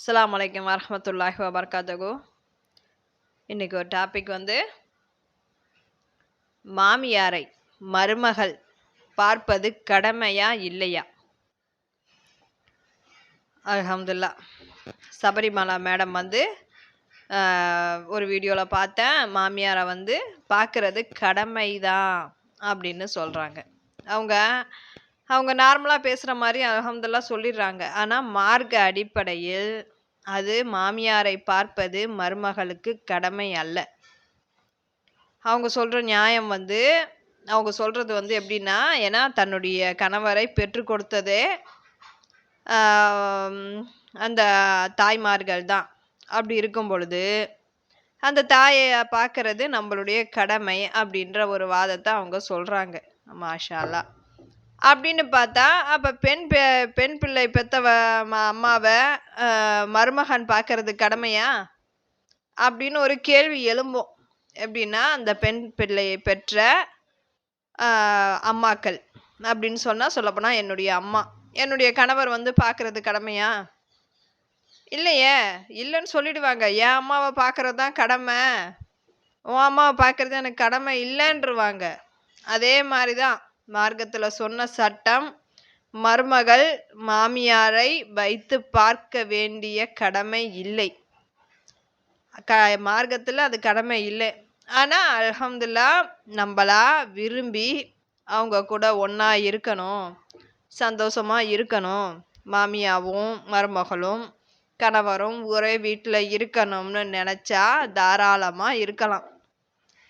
அஸ்லாம் வலைக்கம் வரமத்துல்லாஹி வபர்காத்தகு இன்னைக்கு ஒரு டாபிக் வந்து மாமியாரை மருமகள் பார்ப்பது கடமையா இல்லையா? அலமதுல்லா சபரிமலா மேடம் வந்து ஆஹ், ஒரு வீடியோவில் பார்த்தேன். மாமியாரை வந்து பார்க்கறது கடமைதான் அப்படின்னு சொல்கிறாங்க அவங்க அவங்க நார்மலாக பேசுகிற மாதிரி அல்ஹம்துலில்லாஹ் சொல்லிடுறாங்க. ஆனால் மார்க்க அடிப்படையில் அது மாமியாரை பார்ப்பது மருமகளுக்கு கடமை அல்ல. அவங்க சொல்கிற நியாயம் வந்து அவங்க சொல்கிறது வந்து எப்படின்னா ஏன்னா தன்னுடைய கணவரை பெற்று கொடுத்ததே அந்த தாய்மார்கள் தான். அப்படி இருக்கும் பொழுது அந்த தாயை பார்க்கறது நம்மளுடைய கடமை அப்படின்ற ஒரு வாதத்தை அவங்க சொல்கிறாங்க மாஷா அப்படின்னு பார்த்தா அப்போ பெண் பெ- பெண் பிள்ளை பெத்தவ ம- அம்மாவை மருமகன் பார்க்கறது கடமையா? அப்படின்னு ஒரு கேள்வி எழும்பும். எப்படின்னா அந்த பெண் பிள்ளையை பெற்ற அம்மாக்கள் அப்படின்னு சொன்னால் சொல்லப்போனால் என்னுடைய அம்மா. என்னுடைய கணவர் வந்து பார்க்குறது கடமையா? இல்லையே இல்லைன்னு சொல்லிடுவாங்க. என் அம்மாவை பார்க்கறது தான் கடமை. உன் அம்மாவை பார்க்குறது எனக்கு கடமை இல்லைன்றவாங்க. அதே மாதிரி தான் மார்க்கத்தில் சொன்ன சட்டம் மருமகள் மாமியாரை வைத்து பார்க்க வேண்டிய கடமை இல்லை. க மார்க்கத்தில் அது கடமை இல்லை. ஆனால் அலமதுல்லா நம்மளா விரும்பி அவங்க கூட ஒன்றா இருக்கணும் சந்தோஷமாக இருக்கணும். மாமியாவும் மருமகளும் கணவரும் ஒரே வீட்டில் இருக்கணும்னு நினச்சா தாராளமாக இருக்கலாம்.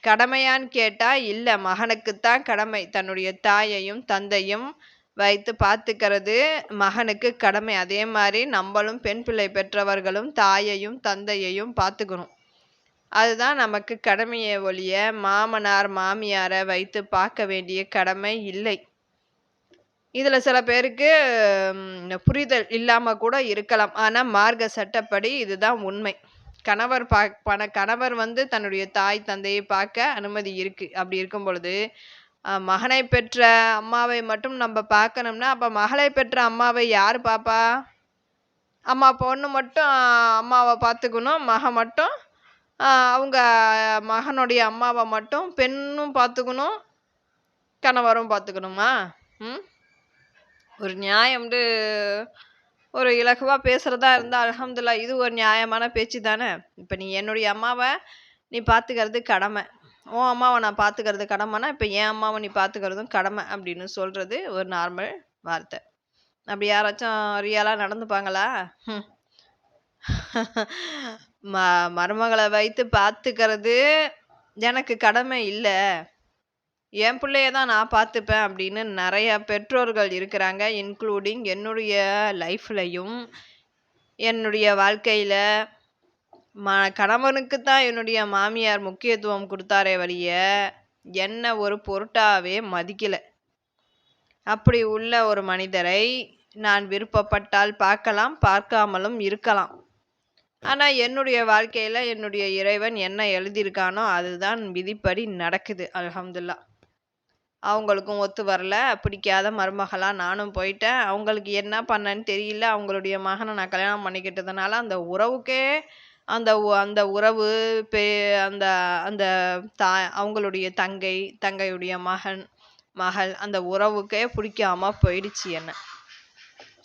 கடமையான்னு கேட்டால் இல்லை. மகனுக்குத்தான் கடமை. தன்னுடைய தாயையும் தந்தையும் வைத்து பார்த்துக்கிறது மகனுக்கு கடமை. அதே மாதிரி நம்மளும் பெண் பிள்ளை பெற்றவர்களும் தாயையும் தந்தையையும் பார்த்துக்கணும். அதுதான் நமக்கு கடமையை ஒழிய மாமனார் மாமியாரை வைத்து பார்க்க வேண்டிய கடமை இல்லை. இதில் சில பேருக்கு புரிதல் இல்லாமல் கூட இருக்கலாம். ஆனால் மார்க்க சட்டப்படி இதுதான் உண்மை. கணவர் பா பண கணவர் வந்து தன்னுடைய தாய் தந்தையை பார்க்க அனுமதி இருக்கு. அப்படி இருக்கும் பொழுது மகனை பெற்ற அம்மாவை மட்டும் நம்ம பார்க்கணும்னா அப்போ மகளை பெற்ற அம்மாவை யார் பாப்பா? அம்மா பொண்ணு மட்டும் அம்மாவை பார்த்துக்கணும். மகன் மட்டும் அவங்க மகனுடைய அம்மாவை மட்டும் பெண்ணும் பார்த்துக்கணும் கணவரும் பார்த்துக்கணுமா? ம்? ஒரு நியாயம்னு ஒரு இலகுவாக பேசுகிறதா இருந்தால் அலமதுல்லா இது ஒரு நியாயமான பேச்சு தானே? இப்போ நீ என்னுடைய அம்மாவை நீ பார்த்துக்கிறது கடமை. உன் அம்மாவை நான் பார்த்துக்கிறது கடமைனா இப்போ என் அம்மாவை நீ பார்த்துக்கிறதும் கடமை அப்படின்னு சொல்கிறது ஒரு நார்மல் வார்த்தை. அப்படி யாராச்சும் ரியலாக நடந்துப்பாங்களா? ம மருமகளை வைத்து பார்த்துக்கிறது எனக்கு கடமை இல்லை. என் பிள்ளைய தான் நான் பார்த்துப்பேன் அப்படின்னு நிறைய பெற்றோர்கள் இருக்கிறாங்க இன்க்ளூடிங் என்னுடைய லைஃப்லையும் என்னுடைய வாழ்க்கையில் ம கணவனுக்கு தான் என்னுடைய மாமியார் முக்கியத்துவம் கொடுத்தாரே வழிய என்ன ஒரு பொருட்டாவே மதிக்கலை. அப்படி உள்ள ஒரு மனிதரை நான் விருப்பப்பட்டால் பார்க்கலாம் பார்க்காமலும் இருக்கலாம். ஆனால் என்னுடைய வாழ்க்கையில் என்னுடைய இறைவன் என்ன எழுதியிருக்கானோ அதுதான் விதிப்படி நடக்குது அலமதுல்லா அவங்களுக்கும் ஒத்து வரல. பிடிக்காத மருமகளாக நானும் போயிட்டேன். அவங்களுக்கு என்ன பண்ணேன்னு தெரியல. அவங்களுடைய மகனை நான் கல்யாணம் பண்ணிக்கிட்டதுனால அந்த உறவுக்கே அந்த அந்த உறவு பே அந்த அந்த தா அவங்களுடைய தங்கை தங்கையுடைய மகன் மகள் அந்த உறவுக்கே பிடிக்காம போயிடுச்சு என்ன.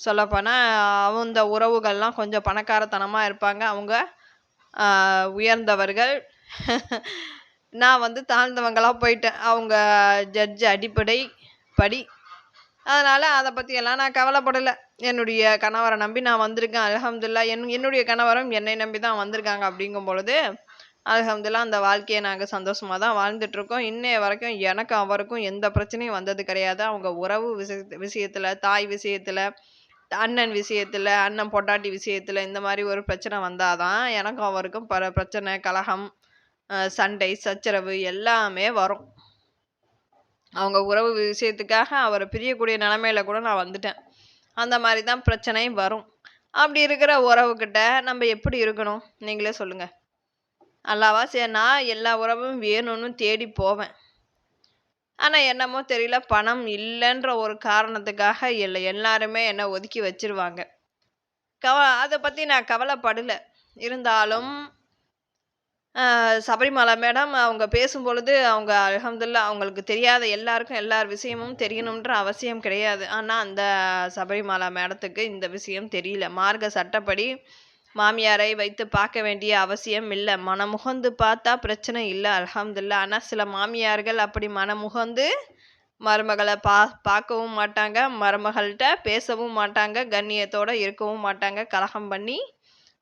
சொல்லப்போனால் அந்த உறவுகள்லாம் கொஞ்சம் பணக்காரத்தனமாக இருப்பாங்க. அவங்க உயர்ந்தவர்கள். நான் வந்து தாழ்ந்தவங்களாக போயிட்டேன். அவங்க ஜட்ஜ் அடிப்படை படி. அதனால் அதை பற்றியெல்லாம் நான் கவலைப்படலை. என்னுடைய கணவரை நம்பி நான் வந்திருக்கேன். அலகம்துல்லா என் என்னுடைய கணவரும் என்னை நம்பி தான் வந்திருக்காங்க அப்படிங்கும் பொழுது அலகம்துல்லா அந்த வாழ்க்கையை நாங்கள் சந்தோஷமாக தான் வாழ்ந்துட்டுருக்கோம். இன்னைய வரைக்கும் எனக்கும் அவருக்கும் எந்த பிரச்சனையும் வந்தது கிடையாது. அவங்க உறவு விஷய விஷயத்தில் தாய் விஷயத்தில் அண்ணன் விஷயத்தில் அண்ணன் பொட்டாட்டி விஷயத்தில் இந்த மாதிரி ஒரு பிரச்சனை வந்தாதான் எனக்கும் அவருக்கும் பல பிரச்சனை கலகம் சண்டை சச்சரவு எல்லாமே வரும். அவங்க உறவு விஷயத்துக்காக அவரை பிரியக்கூடிய நிலமையில கூட நான் வந்துட்டேன். அந்த மாதிரி தான் பிரச்சனையும் வரும். அப்படி இருக்கிற உறவுக்கிட்ட நம்ம எப்படி இருக்கணும்? நீங்களே சொல்லுங்கள் அல்லாவா சரி நான் எல்லா உறவும் வேணும்னு தேடி போவேன். ஆனால் என்னமோ தெரியல பணம் இல்லைன்ற ஒரு காரணத்துக்காக இல்லை எல்லாருமே என்னை ஒதுக்கி வச்சிருவாங்க. கவ அதை பற்றி நான் கவலைப்படலை. இருந்தாலும் சபரிமலா மேடம் அவங்க பேசும்பொழுது, அவங்க அலமதுல்லா அவங்களுக்கு தெரியாத எல்லாருக்கும் எல்லார் விஷயமும் தெரியணுன்ற அவசியம் கிடையாது. ஆனால் அந்த சபரிமலா மேடத்துக்கு இந்த விஷயம் தெரியல. மார்க்க சட்டப்படி மாமியாரை வைத்து பார்க்க வேண்டிய அவசியம் இல்லை மனமுகந்து பார்த்தா பிரச்சனை இல்லை அலமதுல்லா ஆனால் சில மாமியார்கள் அப்படி மனமுகந்து மருமகளை பா பார்க்கவும் மாட்டாங்க. மருமகள்கிட்ட பேசவும் மாட்டாங்க. கண்ணியத்தோடு இருக்கவும் மாட்டாங்க. கலகம் பண்ணி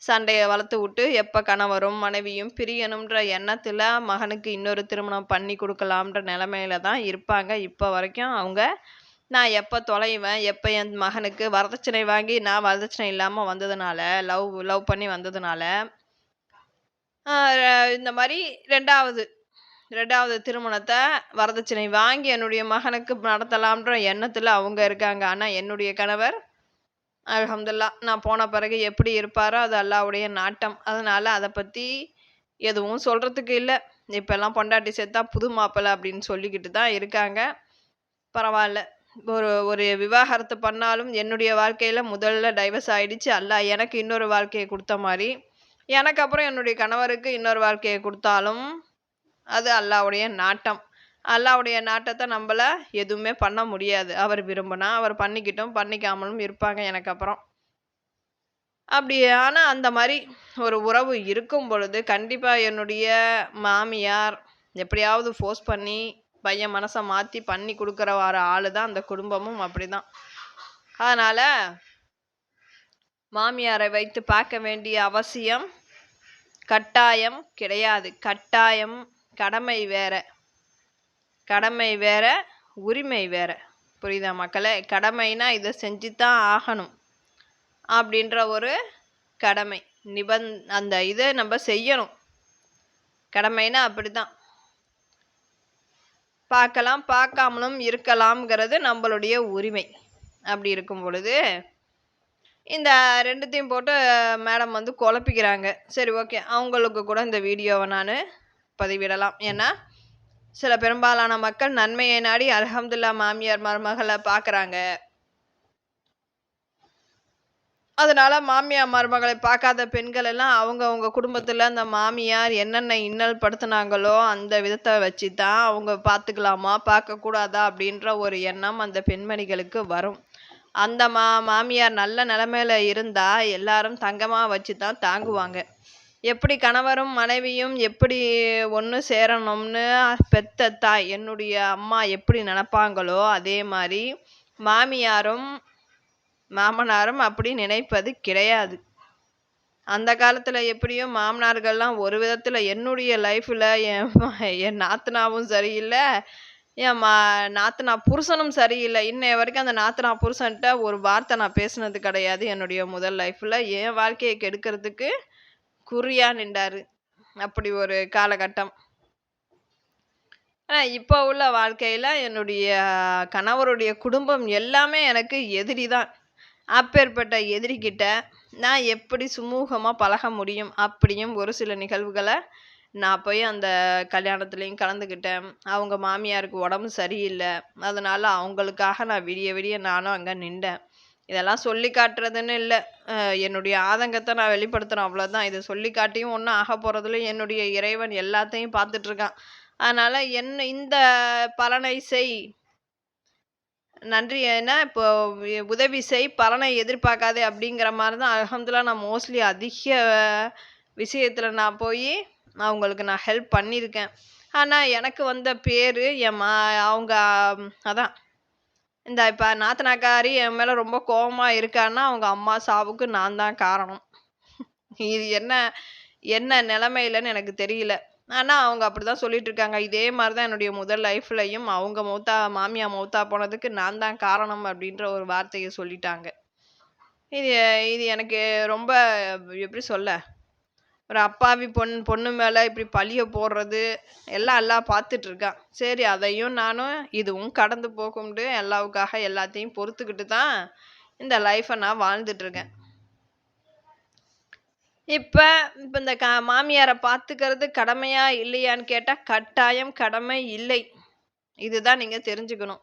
சண்டையை வளர்த்து விட்டு, எப்போ கணவரும், மனைவியும் பிரியணும்ன்ற எண்ணத்தில் மகனுக்கு இன்னொரு திருமணம் பண்ணி கொடுக்கலாம்ன்ற நிலமையில தான் இருப்பாங்க. இப்போ வரைக்கும் அவங்க நான் எப்போ தொலைவேன், எப்போ என் மகனுக்கு வரதட்சணை வாங்கி நான் வரதட்சணை இல்லாமல் வந்ததுனால, லவ் லவ் பண்ணி வந்ததுனால, இந்த மாதிரி ரெண்டாவது ரெண்டாவது திருமணத்தை வரதட்சணை வாங்கி என்னுடைய மகனுக்கு நடத்தலாம்ன்ற எண்ணத்தில் அவங்க இருக்காங்க. ஆனால் என்னுடைய கணவர் அல்ஹம்துல்லா நான் போன பிறகு எப்படி இருப்பாரோ, அது அல்லாவுடைய நாட்டம். அதனால அதை பற்றி எதுவும் சொல்கிறதுக்கு இல்லை இப்போல்லாம் பொண்டாட்டி செத்தா புது மாப்பிள்ளை அப்படின்னு சொல்லிக்கிட்டு தான் இருக்காங்க. பரவாயில்ல ஒரு ஒரு விவாகரத்து பண்ணாலும் என்னுடைய வாழ்க்கையில் முதல்ல டைவர்ஸ் ஆகிடுச்சு அல்லா எனக்கு இன்னொரு வாழ்க்கையை கொடுத்த மாதிரி எனக்கு அப்புறம் என்னுடைய கணவருக்கு இன்னொரு வாழ்க்கையை கொடுத்தாலும் அது அல்லாவுடைய நாட்டம். அல்லாவுடைய நாட்டத்தை நம்மளை எதுவுமே பண்ண முடியாது. அவர் விரும்பினா அவர் பண்ணிக்கிட்டும் பண்ணிக்காமலும் இருப்பாங்க எனக்கு அப்புறம். அப்படி ஆனால் அந்த மாதிரி ஒரு உறவு இருக்கும் பொழுது, கண்டிப்பாக என்னுடைய மாமியார் எப்படியாவது ஃபோர்ஸ் பண்ணி, பையன் மனசை மாற்றி பண்ணி கொடுக்குற வர ஆளு தான் அந்த குடும்பமும் அப்படிதான். அதனால் மாமியாரை வைத்து பார்க்க வேண்டிய அவசியம், கட்டாயம் கிடையாது. கட்டாயம் கடமை வேற. கடமை வேற, உரிமை வேற. புரியுதா மக்களே? கடமைனா இதை செஞ்சு தான் ஆகணும். அப்படின்ற ஒரு கடமை. நிபந் அந்த இதை நம்ம செய்யணும். கடமைனா அப்படிதான். பார்க்கலாம், பார்க்காமலும் இருக்கலாம்ங்கிறது நம்மளுடைய உரிமை. அப்படி இருக்கும் பொழுது, இந்த ரெண்டுத்தையும் போட்டு மேடம் வந்து குழப்பிக்கிறாங்க. சரி ஓகே. அவங்களுக்கு கூட இந்த வீடியோவை நான் பதிவிடலாம். ஏன்னா, சில பெரும்பாலான மக்கள் நன்மையை நாடி அல்ஹம்துலில்லாஹ் மாமியார், மருமகளை பார்க்குறாங்க. அதனால மாமியார், மருமகளை பார்க்காத பெண்கள் எல்லாம் அவங்க அவங்க அந்த மாமியார் என்னென்ன இன்னல் படுத்துனாங்களோ, அந்த விதத்தை வச்சு தான் அவங்க பார்த்துக்கலாமா, பார்க்கக்கூடாதா அப்படின்ற ஒரு எண்ணம் அந்த பெண்மணிகளுக்கு வரும். அந்த மா மாமியார் நல்ல நிலமையில இருந்தால் எல்லாரும் தங்கமாக வச்சு தான் தாங்குவாங்க. எப்படி கணவரும், மனைவியும் எப்படி ஒன்று சேரணும்னு பெத்த தாய், என்னுடைய அம்மா எப்படி நினப்பாங்களோ அதே மாதிரி மாமியாரும், மாமனாரும் அப்படி நினைப்பது கிடையாது. அந்த காலத்தில் எப்படியோ மாமனார்கள்லாம் ஒரு விதத்தில் என்னுடைய லைஃப்பில் என் என் நாத்தனாவும் சரியில்லை என் மா நாத்தனா புருஷனும் சரியில்லை இன்னைய வரைக்கும் அந்த நாத்தனா புருஷன்கிட்ட ஒரு வார்த்தை நான் பேசுனது கிடையாது. என்னுடைய முதல் லைஃப்பில் என் வாழ்க்கையை கெடுக்கிறதுக்கு குறியா நின்றாரு அப்படி ஒரு காலகட்டம். ஆனா, இப்போ உள்ள வாழ்க்கையில என்னுடைய கணவருடைய குடும்பம் எல்லாமே எனக்கு எதிரி தான். அப்பேற்பட்ட எதிரிகிட்ட நான் எப்படி சுமூகமா பழக முடியும்? அப்படியும் ஒரு சில நிகழ்வுகள நான் போய் அந்த கல்யாணத்துலயும் கலந்துக்கிட்டேன். அவங்க மாமியாருக்கு உடம்பு சரியில்ல. அதனால அவங்களுக்காக நான் விடிய விடிய நானும் அங்க நின்றேன் இதெல்லாம் சொல்லி காட்டுறதுன்னு இல்லை என்னுடைய ஆதங்கத்தை நான் வெளிப்படுத்துகிறேன் அவ்வளோதான். இதை சொல்லி காட்டியும் ஒன்றும் ஆக போறதில்ல. என்னுடைய இறைவன் எல்லாத்தையும் பார்த்துட்ருக்கான் அதனால் என்ன இந்த பலனை செய். நன்றி ஏன்னா இப்போ உதவி செய், பலனை எதிர்பார்க்காதே அப்படிங்கிற மாதிரி தான் அல்ஹம்துலில்லாஹ் நான் மோஸ்ட்லி அதிக விஷயத்தில் நான் போய் அவங்களுக்கு நான் ஹெல்ப் பண்ணியிருக்கேன். ஆனால் எனக்கு வந்த பேர் என் மா அவங்க அதான். இந்த இப்ப நாத்தனாக்காரி என் மேல ரொம்ப கோவமா இருக்கான்னா, அவங்க அம்மா சாவுக்கு நான் தான் காரணம். இது என்ன என்ன நிலைமையிலன்னு எனக்கு தெரியல. ஆனா, அவங்க அப்படிதான் சொல்லிட்டு இருக்காங்க. இதே மாரி தான் என்னுடைய முதல் லைஃப்லயும் அவங்க மௌத்தா மாமியார் மௌத்தா போனதுக்கு நான் தான் காரணம் அப்படின்ற ஒரு வார்த்தைய சொல்லிட்டாங்க. இது இது எனக்கு ரொம்ப எப்படி சொல்ல? ஒரு அப்பாவி பொண் பொண்ணு மேலே இப்படி பழிய போடுறது, எல்லாம் எல்லாம் பார்த்துட்ருக்கான் சரி அதையும் நானும் இதுவும் கடந்து போகும்ட்டு எல்லாவுக்காக எல்லாத்தையும் பொறுத்துக்கிட்டு தான் இந்த லைஃப்பை நான் வாழ்ந்துட்டுருக்கேன் இப்போ இப்போ இந்த க மாமியாரை பார்த்துக்கிறது கடமையா? இல்லையான்னு கேட்டால் கட்டாயம் கடமை இல்லை. இதுதான் நீங்கள் தெரிஞ்சுக்கணும்.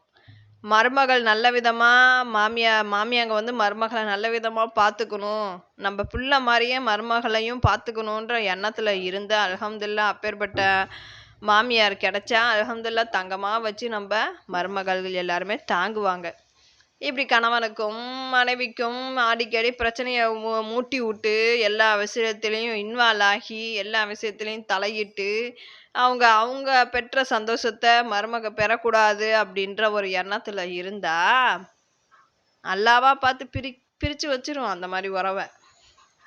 மருமகள் நல்ல விதமாக மாமியா மாமியாங்க வந்து மருமகளை நல்ல விதமாக பார்த்துக்கணும். நம்ம பிள்ளை மாதிரியே மருமகளையும் பார்த்துக்கணுன்ற எண்ணத்தில் இருந்த அலகம்துல்லா அப்பேற்பட்ட மாமியார் கிடச்சா அலகம்துல்லா தங்கமாக வச்சு நம்ம மருமகள்கள் எல்லாருமே தாங்குவாங்க. இப்படி கணவனுக்கும், மனைவிக்கும் அடிக்கடி பிரச்சனையை மூ மூட்டி விட்டு, எல்லா விஷயத்துலேயும் இன்வால்வ் ஆகி, எல்லா விஷயத்துலேயும் தலையிட்டு, அவங்க அவங்க பெற்ற சந்தோஷத்தை மருமக பெறக்கூடாது அப்படின்ற ஒரு எண்ணத்தில் இருந்தா, அல்லாவா பார்த்து பிரி பிரிச்சு வச்சிரும் அந்த மாதிரி உறவை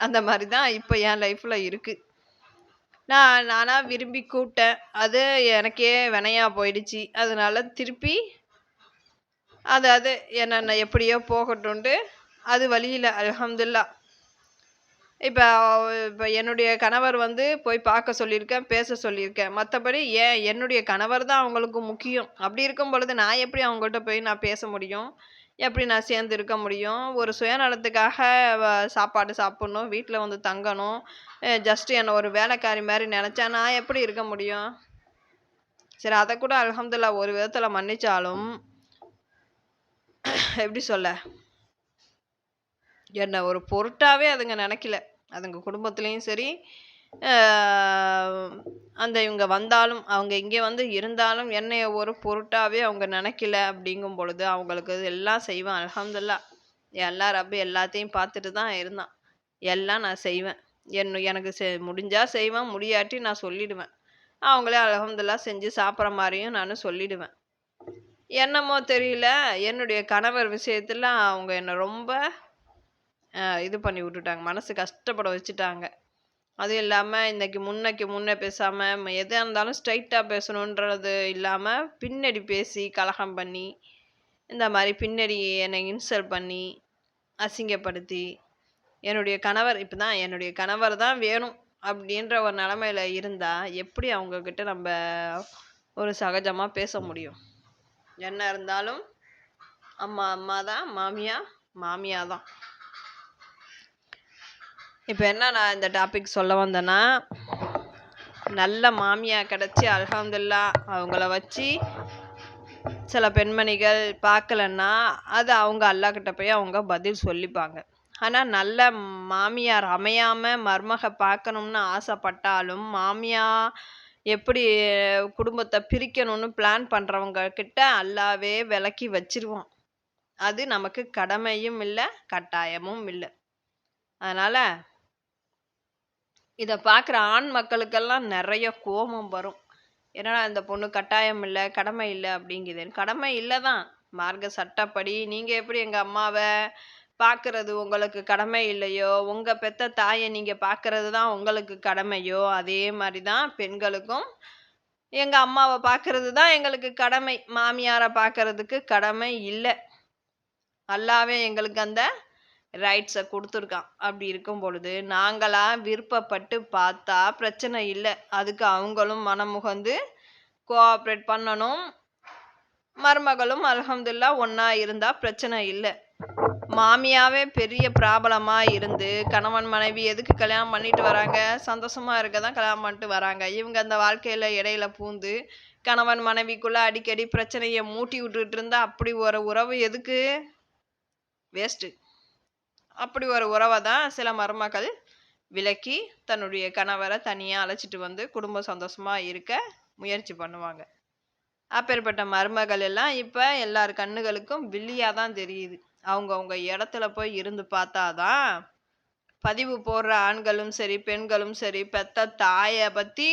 அந்த மாதிரி தான் இப்போ என் லைஃப்பில் இருக்குது நான் நானாக விரும்பி கூப்பிட்டேன். அது எனக்கே வினையா போயிடுச்சு. அதனால திருப்பி அது அது என்னென்ன எப்படியோ போகட்டுன்ட்டு, அது வழியில் அலமதுல்லா இப்போ இப்போ என்னுடைய கணவர் வந்து போய் பார்க்க சொல்லியிருக்கேன், பேச சொல்லியிருக்கேன். மற்றபடி ஏன் என்னுடைய கணவர் தான் அவங்களுக்கு முக்கியம். அப்படி இருக்கும் பொழுது நான் எப்படி அவங்கள்ட்ட போய் நான் பேச முடியும்? எப்படி நான் சேர்ந்து இருக்க முடியும்? ஒரு சுயநலத்துக்காக வ சாப்பாடு சாப்பிட்ணும் வீட்டில் வந்து தங்கணும். ஜஸ்ட்டு ஜஸ்ட் ஒரு வேலைக்காரி மாதிரி நினச்சா நான் எப்படி இருக்க முடியும்? சரி அதை கூட அலமதுல்லா ஒரு விதத்தில் மன்னித்தாலும் எப்படி சொல்ல? என்ன ஒரு பொருட்டாவே அதுங்க நினைக்கல அதுங்க குடும்பத்துலேயும் சரி, அந்த இவங்க வந்தாலும், அவங்க இங்கே வந்து இருந்தாலும் என்னைய ஒரு பொருட்டாவே அவங்க நினைக்கல அப்படிங்கும் பொழுது, அவங்களுக்கு எல்லாம் செய்வேன் அல்ஹம்துலில்லாஹ். எல்லா ரப்பு எல்லாத்தையும் பார்த்துட்டு தான் இருந்தான். எல்லாம் நான் செய்வேன். என் எனக்கு செ முடிஞ்சால் செய்வேன், முடியாட்டி நான் சொல்லிடுவேன். அவங்களே அல்ஹம்துலில்லாஹ் செஞ்சு சாப்பிட்ற மாதிரியும் நான் சொல்லிடுவேன். என்னமோ தெரியல, என்னுடைய கணவர் விஷயத்துல அவங்க என்ன ரொம்ப அ இது பண்ணி விட்டுட்டாங்க. மனசு கஷ்டப்பட வச்சுட்டாங்க. அதுவும் இல்லாம இன்னைக்கு முன்னைக்கு முன்ன பேசாம, எதா இருந்தாலும் ஸ்ட்ரைட்டாக பேசணுன்றது இல்லாம, பின்னாடி பேசி கலகம் பண்ணி, இந்த மாரி பின்னாடி என்னை இன்சல்ட் பண்ணி, அசிங்கப்படுத்தி, என்னுடைய கணவர் இப்ப தான் என்னுடைய கணவர் தான் வேணும் அப்படின்ற ஒரு நெலைமையில இருந்தா, எப்படி அவங்க கிட்ட நம்ப ஒரு சகஜமா பேச முடியும்? என்ன இருந்தாலும், அம்மா அம்மா தான், மாமியா மாமியா தான். இப்போ என்ன நான் இந்த டாபிக் சொல்ல வந்தேன்னா, நல்ல மாமியா கிடச்சி அல்ஹம்துலில்லாஹ் அவங்கள வச்சு சில பெண்மணிகள் பார்க்கலன்னா, அது அவங்க அல்லாக்கிட்ட போய் அவங்க பதில் சொல்லிப்பாங்க. ஆனா நல்ல மாமியார் அமையாம மருமக பார்க்கணும்னு ஆசைப்பட்டாலும், மாமியார் எப்படி குடும்பத்தை பிரிக்கணும்னு பிளான் பண்ணுறவங்க கிட்ட அல்லாவே விலக்கி வச்சிருவோம் அது நமக்கு கடமையும் இல்லை கட்டாயமும் இல்லை அதனால் இதை பார்க்குற ஆண் மக்களுக்கெல்லாம் நிறைய கோபம் வரும். என்னடா இந்த பொண்ணு கட்டாயம் இல்லை கடமை இல்லை அப்படிங்குது கடமை இல்லை தான். மார்க்க சட்டப்படி நீங்கள் எப்படி எங்கள் அம்மாவை பார்க்குறது உங்களுக்கு கடமை இல்லையோ, உங்க பெத்த தாய நீங்க பார்க்குறது தான் உங்களுக்கு கடமையோ, அதே மாரி தான் பெண்களுக்கும் எங்க அம்மாவ பார்க்குறது தான் எங்களுக்கு கடமை. மாமியார பார்க்கறதுக்கு கடமை இல்ல. அல்லாவே எங்களுக்கு அந்த ரைட்ஸ குடுத்துருக்கான். அப்படி இருக்கும் பொழுது, நாங்களா விருப்பப்பட்டு பார்த்தா பிரச்சனை இல்ல. அதுக்கு அவங்களும் மனமுகந்து கோஆப்ரேட் பண்ணணும். மருமகளும் அல்ஹம்துலில்லாஹ் ஒண்ணா இருந்தா பிரச்சனை இல்ல. மாமியாவே பெரிய ப்ராப்ளமாக இருந்து, கணவன் மனைவி எதுக்கு கல்யாணம் பண்ணிட்டு வராங்க? சந்தோஷமா இருக்க தான் கல்யாணம் பண்ணிட்டு வராங்க. இவங்க அந்த வாழ்க்கையில இடையில பூந்து, கணவன் மனைவிக்குள்ள அடிக்கடி பிரச்சனையை மூட்டி விட்டுட்டு இருந்தா, அப்படி ஒரு உறவு எதுக்கு? வேஸ்ட்டு. அப்படி ஒரு உறவை தான் சில மருமகள் விலக்கி, தன்னுடைய கணவரை தனியாக அழைச்சிட்டு வந்து குடும்பம் சந்தோஷமாக இருக்க முயற்சி பண்ணுவாங்க. அப்பேற்பட்ட மருமகள் எல்லாம் இப்போ எல்லார் கண்ணுகளுக்கும் வில்லியாக தான் தெரியுது. அவங்கவுங்க இடத்துல போய் இருந்து பார்த்தா தான், பதிவு போடுற ஆண்களும் சரி, பெண்களும் சரி, பெத்த தாயை பற்றி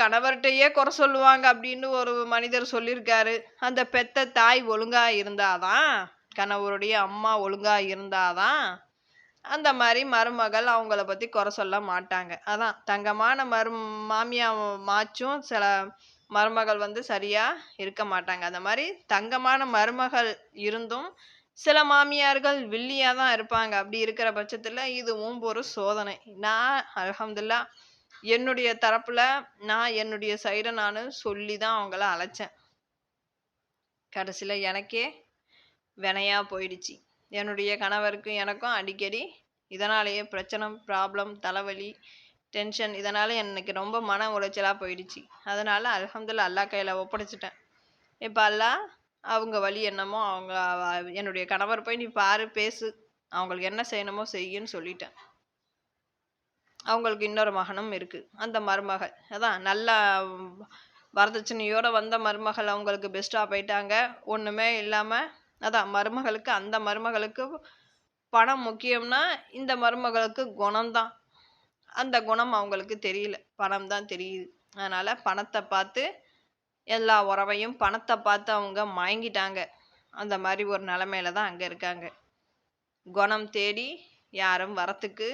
கணவர்கிட்டயே குறை சொல்லுவாங்க அப்படின்னு ஒரு மனிதர் சொல்லியிருக்காரு. அந்த பெத்த தாய் ஒழுங்காக இருந்தாதான் கணவருடைய அம்மா ஒழுங்காக இருந்தாதான் அந்த மாதிரி மருமகள் அவங்கள பற்றி குறை சொல்ல மாட்டாங்க. அதான் தங்கமான மரு மாமியா மாச்சும் சில மருமகள் வந்து சரியாக இருக்க மாட்டாங்க. அந்த மாதிரி தங்கமான மருமகள் இருந்தும், சில மாமியார்கள் வில்லியாக தான் இருப்பாங்க. அப்படி இருக்கிற பட்சத்தில் இதுவும் ஒரு சோதனை. நான் அலமதுல்லா என்னுடைய தரப்பில் நான் என்னுடைய சைடை நான் சொல்லி தான் அவங்கள அழைச்சேன். கடைசியில் எனக்கே வினையாக போயிடுச்சு. என்னுடைய கணவருக்கும் எனக்கும் அடிக்கடி இதனாலேயே பிரச்சனை, ப்ராப்ளம், தலைவலி, டென்ஷன் இதனால் எனக்கு ரொம்ப மன உளைச்சலாக போயிடுச்சு. அதனால் அலமதுல்லா அல்லாஹ் கையில் ஒப்படைச்சிட்டேன் இப்போ அல்லாஹ் அவங்க வழி என்னமோ அவங்க அவ- என்னுடைய கணவர் போய் நீ பாரு பேசு. அவங்களுக்கு என்ன செய்யணுமோ செய்யுன்னு சொல்லிட்டேன். அவங்களுக்கு இன்னொரு மகனும் இருக்கு. அந்த மருமகள். அதான் நல்லா வரதட்சணையோடு வரதட்சணையோட வந்த மருமகள் அவங்களுக்கு பெஸ்ட்டாக போயிட்டாங்க. ஒன்றுமே இல்லாமல் அதான் மருமகளுக்கு அந்த மருமகளுக்கு பணம் முக்கியம்னா இந்த மருமகளுக்கு குணம்தான். அந்த குணம் அவங்களுக்கு தெரியல. பணம் தான் தெரியுது. அதனால் பணத்தை பார்த்து எல்லா உறவையும் பணத்தை பார்த்து அவங்க மயங்கிட்டாங்க. அந்த மாதிரி ஒரு நிலமையில தான் அங்கே இருக்காங்க. குணம் தேடி யாரும் வரத்துக்கு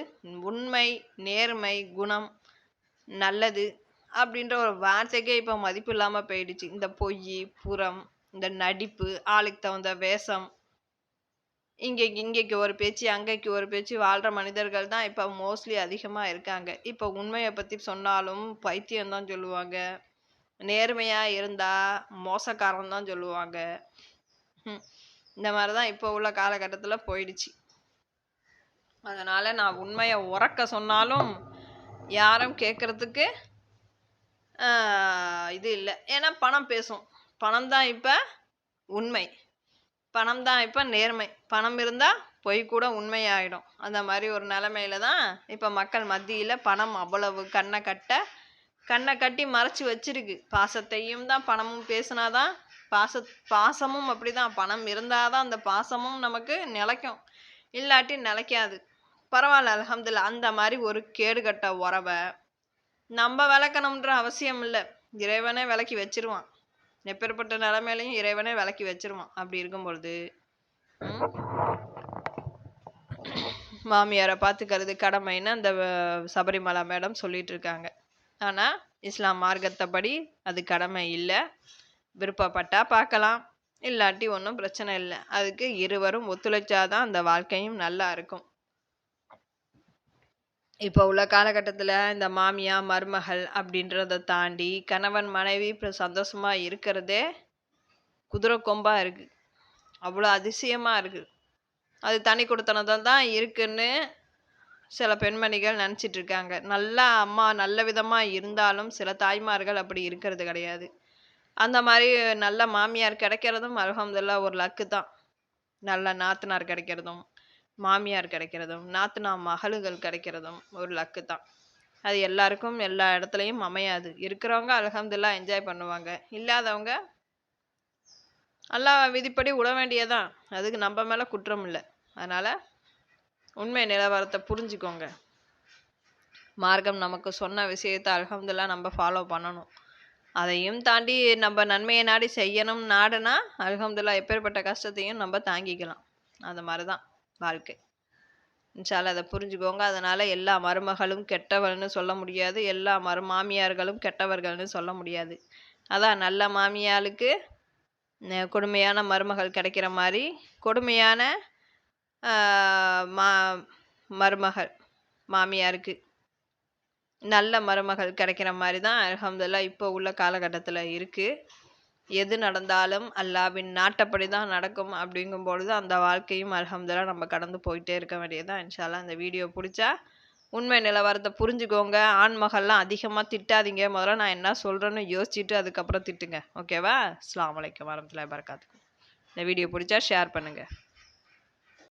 உண்மை நேர்மை குணம் நல்லது அப்படின்ற ஒரு வார்த்தைக்கே இப்போ மதிப்பு இல்லாமல் போயிடுச்சு. இந்த பொய் புறம் இந்த நடிப்பு ஆளுக்கு தகுந்த வேஷம். இங்கேக்கு இங்கேக்கு ஒரு பேச்சு அங்கேக்கு ஒரு பேச்சு வாழ்கிற மனிதர்கள் தான் இப்போ மோஸ்ட்லி அதிகமாக இருக்காங்க. இப்போ உண்மையை பற்றி சொன்னாலும் பைத்தியம் தான் சொல்லுவாங்க. நேர்மையாக இருந்தால் மோசக்காரன் தான் சொல்லுவாங்க. இந்த மாதிரி தான் இப்போ உள்ள காலகட்டத்தில் போயிடுச்சு. அதனால் நான் உண்மையை உறக்க சொன்னாலும் யாரும் கேட்குறதுக்கு இது இல்லை. ஏன்னா பணம் பேசும். பணம் தான் இப்போ உண்மை. பணம் தான் இப்போ நேர்மை. பணம் இருந்தால் பொய் கூட உண்மையாயிடும். அந்த மாதிரி ஒரு நிலமையில தான் இப்போ மக்கள் மத்தியில் பணம் அவ்வளவு கண்ணை கட்ட கண்ணை கட்டி மறைச்சி வச்சிருக்கு. பாசத்தையும் தான் பணமும் பேசினாதான் பாச பாசமும் அப்படி தான் பணம் இருந்தால் தான் அந்த பாசமும் நமக்கு நிலைக்கும். இல்லாட்டி நிலைக்காது. பரவாயில்ல அல்ஹம்துலில்லா. அந்த மாதிரி ஒரு கேடுகட்ட உறவை நம்ம விளக்கணுன்ற அவசியம் இல்லை. இறைவனே விளக்கி வச்சிருவான். எப்பேற்பட்ட நிலைமையிலையும் இறைவனே விளக்கி வச்சிருவான். அப்படி இருக்கும் பொழுது மாமியாரை பார்த்துக்கிறது கடமைன்னு அந்த சபரிமலா மேடம் சொல்லிட்டு இருக்காங்க. ஆனால் இஸ்லாம் மார்க்கத்தைப்படி அது கடமை இல்லை. விருப்பப்பட்டா பார்க்கலாம் இல்லாட்டி ஒன்றும் பிரச்சனை இல்லை. அதுக்கு இருவரும் ஒத்துழைச்சாதான் அந்த வாழ்க்கையும் நல்லா இருக்கும். இப்போ உள்ள காலகட்டத்தில் இந்த மாமியா மருமகள் அப்படின்றத தாண்டி கணவன் மனைவி இப்போ சந்தோஷமா இருக்கிறதே குதிரை கொம்பா இருக்கு. அவ்வளோ அதிசயமா இருக்கு. அது தனி கொடுத்தனதான் தான் இருக்குன்னு சில பெண்மணிகள் நினச்சிட்டு இருக்காங்க நல்ல அம்மா நல்ல விதமாக இருந்தாலும் சில தாய்மார்கள் அப்படி இருக்கிறது கிடையாது. அந்த மாதிரி நல்ல மாமியார் கிடைக்கிறதும் அல்ஹம்துலில்லாஹ் ஒரு லக்கு தான். நல்ல நாத்தனார் கிடைக்கிறதும் மாமியார் கிடைக்கிறதும் நாத்தனா மகளுகள் கிடைக்கிறதும் ஒரு லக்கு தான். அது எல்லாருக்கும் எல்லா இடத்துலையும் அமையாது. இருக்கிறவங்க அலகம்துல்லா என்ஜாய் பண்ணுவாங்க. இல்லாதவங்க நல்லா விதிப்படி விட வேண்டியதான் அதுக்கு நம்ம மேலே குற்றம் இல்லை. அதனால் உண்மை நிலவரத்தை புரிஞ்சுக்கோங்க. மார்க்கம் நமக்கு சொன்ன விஷயத்தை அல்ஹம்துல்லா நம்ம ஃபாலோ பண்ணணும். அதையும் தாண்டி நம்ம நன்மையை நாடி செய்யணும் நாடுனா அல்ஹம்துலில்லாஹ் எப்பேற்பட்ட கஷ்டத்தையும் நம்ம தாங்கிக்கலாம். அந்த மாதிரி தான் வாழ்க்கை. இன்ஷால அதை புரிஞ்சுக்கோங்க. அதனால் எல்லா மருமகளும் கெட்டவள்னு சொல்ல முடியாது. எல்லா மரு மாமியார்களும் கெட்டவர்கள்னு சொல்ல முடியாது. அதான் நல்ல மாமியாளுக்கு கொடுமையான மருமகள் கிடைக்கிற மாதிரி கொடுமையான மா மருமகள் மாமியாருக்கு. நல்ல மருமகள் கிடைக்கிற மாதிரி தான் அல்ஹம்துலில்லாஹ் இப்போ உள்ள காலகட்டத்தில் இருக்குது எது நடந்தாலும் அல்லாவின் நாட்டப்படி தான் நடக்கும் அப்படிங்கும்பொழுது அந்த வாழ்க்கையும் அல்ஹம்துலில்லாஹ் நம்ம கடந்து போயிட்டே இருக்க வேண்டியதுதான் இன்ஷால்லா இந்த வீடியோ பிடிச்சா உண்மை நிலவரத்தை புரிஞ்சுக்கோங்க. ஆண்மகள்லாம் அதிகமாக திட்டாதீங்க. முதல்ல நான் என்ன சொல்கிறேன்னு யோசிச்சுட்டு அதுக்கப்புறம் திட்டுங்க. ஓகேவா? அஸ்ஸலாமு அலைக்கும் வரமத்துல்லாஹி வரகாத்துக்கு இந்த வீடியோ பிடிச்சா ஷேர் பண்ணுங்கள்